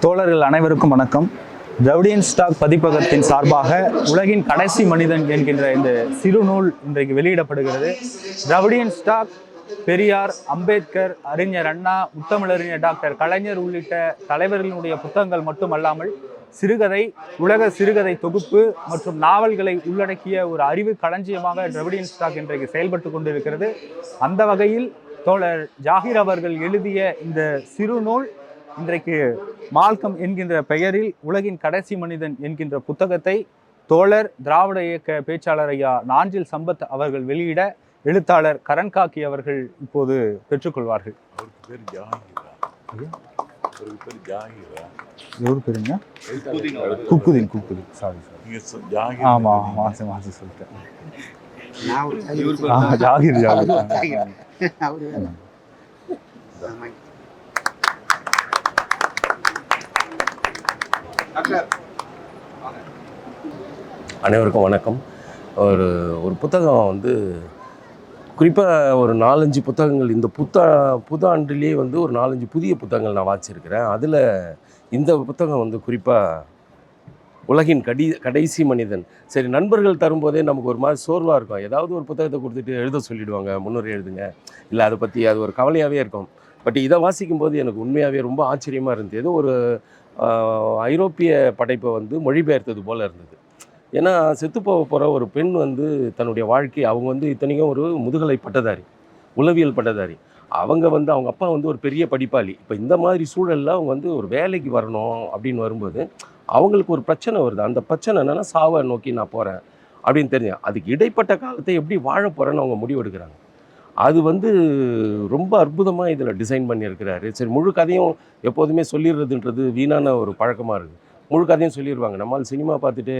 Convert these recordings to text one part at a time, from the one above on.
தோழர்கள் அனைவருக்கும் வணக்கம். திரவிடியன் ஸ்டாக் பதிப்பகத்தின் சார்பாக உலகின் கடைசி மனிதன் என்கின்ற இந்த சிறுநூல் இன்றைக்கு வெளியிடப்படுகிறது. திரவிடியன் ஸ்டாக் பெரியார் அம்பேத்கர் அறிஞர் அண்ணா முத்தமிழறிஞர் டாக்டர் கலைஞர் உள்ளிட்ட தலைவர்களினுடைய புத்தகங்கள் மட்டுமல்லாமல் சிறுகதை உலக சிறுகதை தொகுப்பு மற்றும் நாவல்களை உள்ளடக்கிய ஒரு அறிவு களஞ்சியமாக திரவிடியன் ஸ்டாக் இன்றைக்கு செயல்பட்டு கொண்டிருக்கிறது. அந்த வகையில் தோழர் ஜாகிர் அவர்கள் எழுதிய இந்த சிறுநூல் இன்றைக்கு மால்கம் என்கின்ற பெயரில் உலகின் கடைசி மனிதன் என்கின்ற புத்தகத்தை தோழர் திராவிட இயக்க பேச்சாளர் ஐயா நாஞ்சில் சம்பத் அவர்கள் வெளியிட எழுத்தாளர் கரண்காக்கி அவர்கள் இப்போது பெற்றுக்கொள்வார்கள். எவ்வளோ பேருங்க? குக்குதின் குக்குதின். சாரி சாரி ஆமாம் மாசி மாசி சொல்லிட்டேன். ஜாகிர். ஜாகிர் அனைவருக்கும் வணக்கம். ஒரு ஒரு புத்தகம் வந்து குறிப்பாக ஒரு நாலஞ்சு புத்தகங்கள் இந்த புத்தா புத்தாண்டிலே வந்து ஒரு நாலஞ்சு புதிய புத்தகங்கள் நான் வாசிச்சிருக்கிறேன். அதில் இந்த புத்தகம் வந்து குறிப்பாக உலகின் கடி கடைசி மனிதன். சரி நண்பர்கள் தரும்போதே நமக்கு ஒரு மாதிரி சோர்வாக இருக்கும். ஏதாவது ஒரு புத்தகத்தை கொடுத்துட்டு எழுத சொல்லிவிடுவாங்க முன்னுரை எழுதுங்க. இல்லை அதை பற்றி அது ஒரு கவலையாகவே இருக்கும். பட் இதை வாசிக்கும்போது எனக்கு உண்மையாகவே ரொம்ப ஆச்சரியமாக இருந்தது. ஏதோ ஒரு ஐரோப்பிய படைப்பை வந்து மொழிபெயர்த்தது போல் இருந்தது. ஏன்னா செத்துப்போக போகிற ஒரு பெண் வந்து தன்னுடைய வாழ்க்கை அவங்க வந்து இத்தனைக்கும் ஒரு முதுகலை பட்டதாரி உளவியல் பட்டதாரி. அவங்க வந்து அவங்க அப்பா வந்து ஒரு பெரிய படிப்பாளி. இப்போ இந்த மாதிரி சூழலில் அவங்க வந்து ஒரு வேலைக்கு வரணும் அப்படின்னு வரும்போது அவங்களுக்கு ஒரு பிரச்சனை வருது. அந்த பிரச்சனை என்னென்னா சாவை நோக்கி நான் போகிறேன் அப்படின்னு தெரிஞ்சேன் அதுக்கு இடைப்பட்ட காலத்தை எப்படி வாழ போகிறேன்னு அவங்க முடிவெடுக்கிறாங்க. அது வந்து ரொம்ப அற்புதமாக இதில் டிசைன் பண்ணியிருக்கிறாரு. சரி முழு கதையும் எப்போதுமே சொல்லிடுறதுன்றது வீணான ஒரு பழக்கமாக இருக்குது முழு கதையும் சொல்லிடுவாங்க. நம்மால் சினிமா பார்த்துட்டு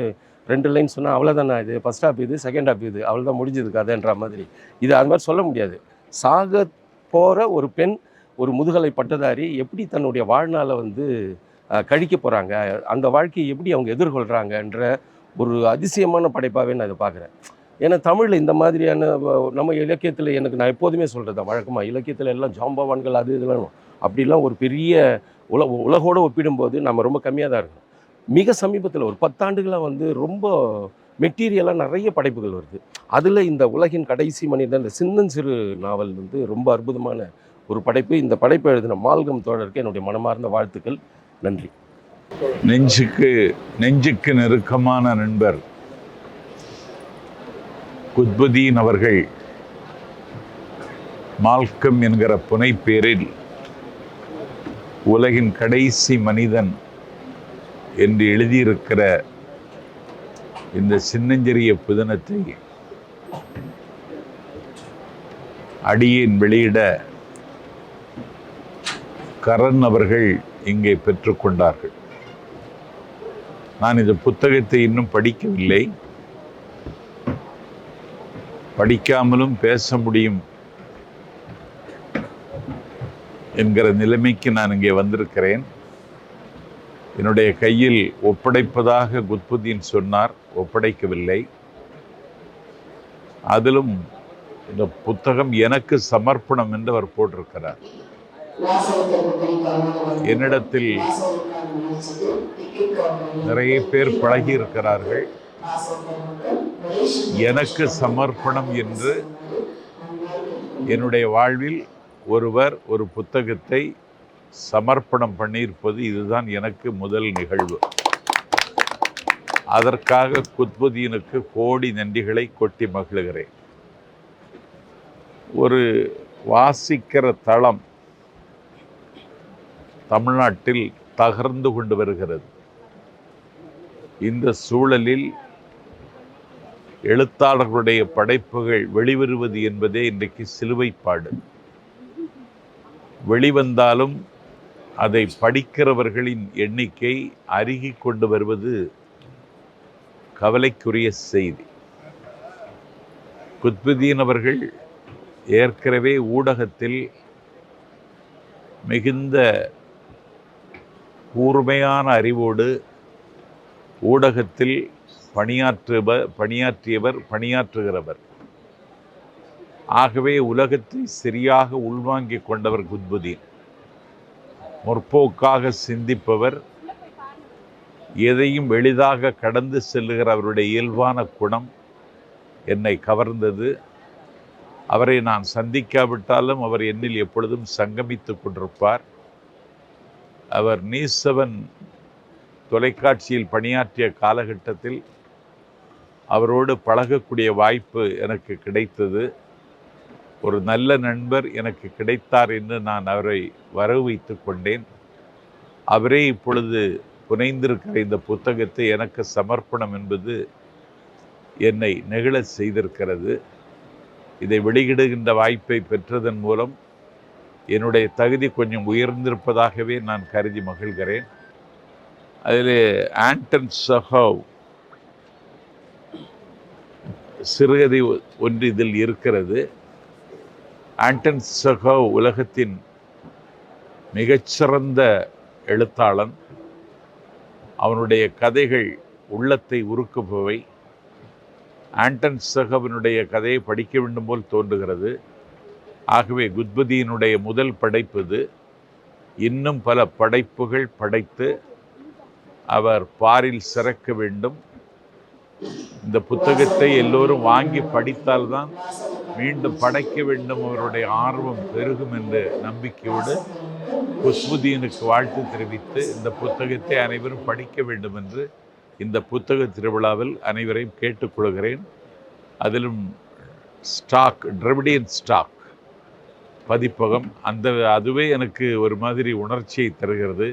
ரெண்டு லைன் சொன்னால் அவ்வளோதானே இது? ஃபஸ்ட் ஹாப் இது செகண்ட் ஹாப் இது. அவ்வளோதான் முடிஞ்சது கதைன்ற மாதிரி. இது அது மாதிரி சொல்ல முடியாது. சாக போகிற ஒரு பெண் ஒரு முதுகலை பட்டதாரி எப்படி தன்னுடைய வாழ்நாளை வந்து கழிக்க போகிறாங்க அந்த வாழ்க்கையை எப்படி அவங்க எதிர்கொள்கிறாங்கன்ற ஒரு அதிசயமான படைப்பாகவே நான் இதை பார்க்குறேன். ஏன்னா தமிழில் இந்த மாதிரியான நம்ம இலக்கியத்தில் எனக்கு நான் எப்போதுமே சொல்கிறது வழக்கமாக இலக்கியத்தில் எல்லாம் ஜாம்பவான்கள் அது இதெல்லாம் அப்படிலாம் ஒரு பெரிய உல உலகோடு ஒப்பிடும்போது நம்ம ரொம்ப கம்மியாக தான் இருக்கணும். மிக சமீபத்தில் ஒரு பத்தாண்டுகளாக வந்து ரொம்ப மெட்டீரியலாக நிறைய படைப்புகள் வருது. அதில் இந்த உலகின் கடைசி மனிதன் இந்த சின்னஞ்சிறு நாவல் வந்து ரொம்ப அற்புதமான ஒரு படைப்பு. இந்த படைப்பை எழுதின மால்கம் தோழருக்கு என்னுடைய மனமார்ந்த வாழ்த்துக்கள். நன்றி. நெஞ்சுக்கு நெஞ்சுக்கு நெருக்கமான நண்பர் குத்புதீன் அவர்கள் மால்கம் என்கிற புனைப்பேரில் உலகின் கடைசி மனிதன் என்று எழுதியிருக்கிற இந்த சின்னஞ்சிறிய புதினத்தை அடியின் வெளியிட கரண் அவர்கள் இங்கே பெற்றுக்கொண்டார்கள். நான் இந்த புத்தகத்தை இன்னும் படிக்கவில்லை. படிக்காமலும் பேச முடியும் என்கிற நிலைமைக்கு நான் இங்கே வந்திருக்கிறேன். என்னுடைய கையில் ஒப்படைப்பதாக குத்புதீன் சொன்னார் ஒப்படைக்கவில்லை. அதிலும் இந்த புத்தகம் எனக்கு சமர்ப்பணம் என்று அவர் போட்டிருக்கிறார். என்னிடத்தில் நிறைய பேர் பழகி இருக்கிறார்கள் எனக்கு சமர்ப்பணம் என்று என்னுடைய வாழ்வில் ஒருவர் ஒரு புத்தகத்தை சமர்ப்பணம் பண்ணியிருப்பது இதுதான் எனக்கு முதல் நிகழ்வு. அதற்காக குத்புதீனுக்கு கோடி நன்றிகளை கொட்டி மகிழ்கிறேன். ஒரு வாசிக்கிற தளம் தமிழ்நாட்டில் தகர்ந்து கொண்டு வருகிறது. இந்த சூழலில் எழுத்தாளர்களுடைய படைப்புகள் வெளிவருவது என்பதே இன்றைக்கு சிலுவைப்பாடு. வெளிவந்தாலும் அதை படிக்கிறவர்களின் எண்ணிக்கை அருகி கொண்டு வருவது கவலைக்குரிய செய்தி. குத்புதீன் அவர்கள் ஏற்கனவே ஊடகத்தில் மிகுந்த கூர்மையான அறிவோடு ஊடகத்தில் பணியாற்றுப பணியாற்றியவர் பணியாற்றுகிறவர். ஆகவே உலகத்தை சரியாக உள்வாங்கிக் கொண்டவர் குத்புதீன். முற்போக்காக சிந்திப்பவர் எதையும் எளிதாக கடந்து செல்லுகிற அவருடைய இயல்பான குணம் என்னை கவர்ந்தது. அவரை நான் சந்திக்காவிட்டாலும் அவர் என்னில் எப்பொழுதும் சங்கமித்துக் கொண்டிருப்பார். அவர் நீசவன் தொலைக்காட்சியில் பணியாற்றிய காலகட்டத்தில் அவரோடு பழகக்கூடிய வாய்ப்பு எனக்கு கிடைத்தது. ஒரு நல்ல நண்பர் எனக்கு கிடைத்தார் என்று நான் அவரை வரவைத்து கொண்டேன். அவரே இப்பொழுது புனைந்திருக்கிற இந்த புத்தகத்தை எனக்கு சமர்ப்பணம் என்பது என்னை நெகிழ செய்திருக்கிறது. இதை வெளியிடுகின்ற வாய்ப்பை பெற்றதன் மூலம் என்னுடைய தகுதி கொஞ்சம் உயர்ந்திருப்பதாகவே நான் கருதி மகிழ்கிறேன். அதில் ஆண்டன் சஹோவ் சிறுகதை ஒ- ஒன்று இதில் இருக்கிறது. ஆண்டன் சகோ உலகத்தின் மிகச்சிறந்த எழுத்தாளன். அவனுடைய கதைகள் உள்ளத்தை உருக்குபவை. ஆண்டன் சகவனுடைய கதையை படிக்க வேண்டும் போல் தோன்றுகிறது. ஆகவே குத்பதியினுடைய முதல் படைப்பு இது. இன்னும் பல படைப்புகள் படைத்து அவர் பாரில் சிறக்க வேண்டும். இந்த புத்தகத்தை எல்லோரும் வாங்கி படித்தால்தான் மீண்டும் படைக்க வேண்டும் அவருடைய ஆர்வம் பெருகும் என்ற நம்பிக்கையோடு குஸ்முதீனுக்கு வாழ்த்து தெரிவித்து இந்த புத்தகத்தை அனைவரும் படிக்க வேண்டும் என்று இந்த புத்தக திருவிழாவில் அனைவரையும் கேட்டுக்கொள்கிறேன். அதிலும் ஸ்டாக் டிரவிடியன் ஸ்டாக் பதிப்பகம் அந்த அதுவே எனக்கு ஒரு மாதிரி உணர்ச்சியை தருகிறது.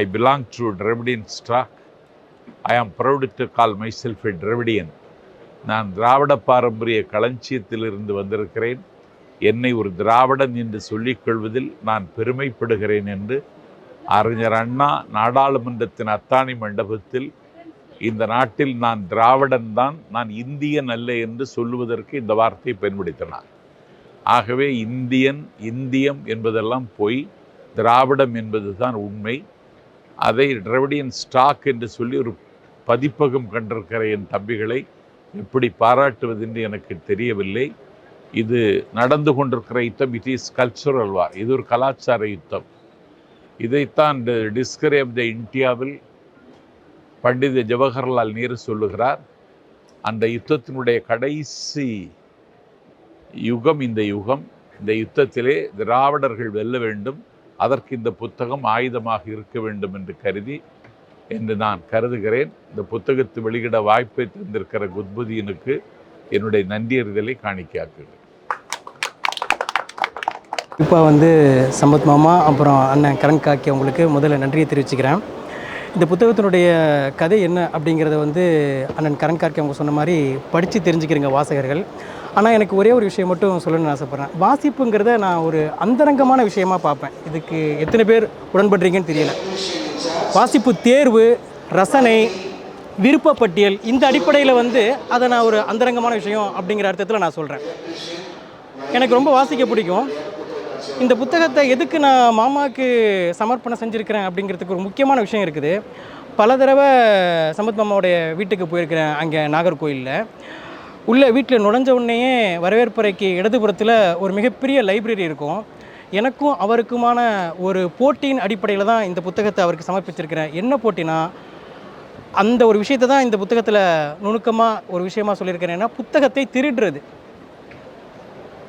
I belong to Dravidian stock I am proud to call myself a Dravidian நான் திராவிட பாரம்பரிய களஞ்சியத்திலிருந்து வந்திருக்கிறேன். என்னை ஒரு திராவிடன் என்று சொல்லிக் கொள்வதில் நான் பெருமைப்படுகிறேன் என்று அறிஞர் அண்ணா நாடாளுமன்றத்தின் அத்தாணி மண்டபத்தில் இந்த நாட்டில் நான் திராவிடன் தான் நான் இந்தியன் அல்ல என்று சொல்லுவதற்கு இந்த வார்த்தையை பயன்படுத்தினார். ஆகவே இந்தியன் இந்தியம் என்பதெல்லாம் பொய் திராவிடம் என்பது தான் உண்மை. அதை டிரவிடியன் ஸ்டாக் என்று சொல்லி ஒரு பதிப்பகம் கண்டிருக்கிற என் தம்பிகளை எப்படி பாராட்டுவது என்று எனக்கு தெரியவில்லை. இது நடந்து கொண்டிருக்கிற யுத்தம் இட் இஸ் கல்ச்சுரல் வார் இது ஒரு கலாச்சார யுத்தம். இதைத்தான் டிஸ்கரி ஆஃப் த இந்தியாவில் பண்டித ஜவஹர்லால் நேரு சொல்லுகிறார். அந்த யுத்தத்தினுடைய கடைசி யுகம் இந்த யுகம் இந்த யுத்தத்திலே திராவிடர்கள் வெல்ல வேண்டும். அதற்கு இந்த புத்தகம் ஆயுதமாக இருக்க வேண்டும் என்று கருதி என்று நான் கருதுகிறேன். இந்த புத்தகத்தை வெளியிட வாய்ப்பை தந்திருக்கிற குத்புதீனுக்கு என்னுடைய நன்றியறிதலை காணிக்காக்குகிறேன் இப்போ வந்து சம்பத் மாமா அப்புறம் அண்ணன் கரண் காக்கி அவங்களுக்கு முதல்ல நன்றியை தெரிவிச்சுக்கிறேன். இந்த புத்தகத்தினுடைய கதை என்ன அப்படிங்கிறத வந்து அண்ணன் கரண் அவங்க சொன்ன மாதிரி படித்து தெரிஞ்சுக்கிறீங்க வாசகர்கள். ஆனால் எனக்கு ஒரே ஒரு விஷயம் மட்டும் சொல்லணும்னு ஆசைப்பட்றேன். வாசிப்புங்கிறத நான் ஒரு அந்தரங்கமான விஷயமா பார்ப்பேன். இதுக்கு எத்தனை பேர் உடன்படுறீங்கன்னு தெரியல. வாசிப்பு தேர்வு ரசனை விருப்பப்பட்டியல் இந்த அடிப்படையில் வந்து அதை நான் ஒரு அந்தரங்கமான விஷயம் அப்படிங்கிற அர்த்தத்தில் நான் சொல்கிறேன் எனக்கு ரொம்ப வாசிக்க பிடிக்கும். இந்த புத்தகத்தை எதுக்கு நான் மாமாவுக்கு சமர்ப்பணம் செஞ்சுருக்கிறேன் அப்படிங்கிறதுக்கு ஒரு முக்கியமான விஷயம் இருக்குது. பல தடவை சம்பத் மாமாவுடைய வீட்டுக்கு போயிருக்கிறேன் அங்கே நாகர்கோயிலில். உள்ளே வீட்டில் நுழைஞ்ச உடனேயே வரவேற்புறைக்கு இடதுபுறத்தில் ஒரு மிகப்பெரிய லைப்ரரி இருக்கும். எனக்கும் அவருக்குமான ஒரு போட்டியின் அடிப்படையில் தான் இந்த புத்தகத்தை அவருக்கு சமர்ப்பிச்சிருக்கிறேன். என்ன போட்டினா அந்த ஒரு விஷயத்தை தான் இந்த புத்தகத்தில் நுணுக்கமாக ஒரு விஷயமா சொல்லியிருக்கிறேன். ஏன்னா புத்தகத்தை திருடுறது.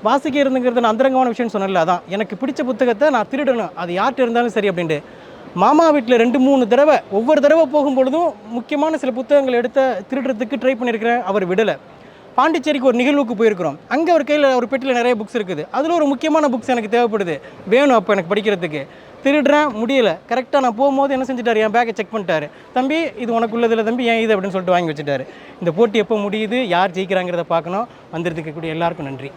வாசிக்கிறதுங்கிறது நான் அந்தரங்கமான விஷயம்னு சொன்னல அதான். எனக்கு பிடிச்ச புத்தகத்தை நான் திருடணும். அது யார்கிட்ட இருந்தாலும் சரி அப்படின்ட்டு. மாமா வீட்டில் ரெண்டு மூணு தடவை ஒவ்வொரு தடவை போகும்பொழுதும் முக்கியமான சில புத்தகங்கள் எடுத்த திருடுறதுக்கு ட்ரை பண்ணியிருக்கிறேன் அவர் விடலை. பாண்டிச்சேரிக்கு ஒரு நிகழ்வுக்கு போயிருக்கிறோம். அங்கே ஒரு கையில் ஒரு பெட்டியில் நிறைய புக்ஸ் இருக்குது. அதில் ஒரு முக்கியமான புக்ஸ் எனக்கு தேவைப்படுது. வேணும் அப்போ எனக்கு படிக்கிறதுக்கு. திருடுறேன் முடியல. கரெக்டாக நான் போகும்போது என்ன செஞ்சிட்டாரு? என் பேக்கை செக் பண்ணிட்டாரு. தம்பி இது உனக்குள்ளதில்ல தம்பி ஏன் இது? அப்படின்னு சொல்லிட்டு வாங்கி வச்சுட்டாரு. இந்த போட்டி எப்போ முடியுது? யார் ஜெயிக்கிறாங்கிறத பார்க்கணும். வந்திருக்கக்கூடிய எல்லாருக்கும் நன்றி.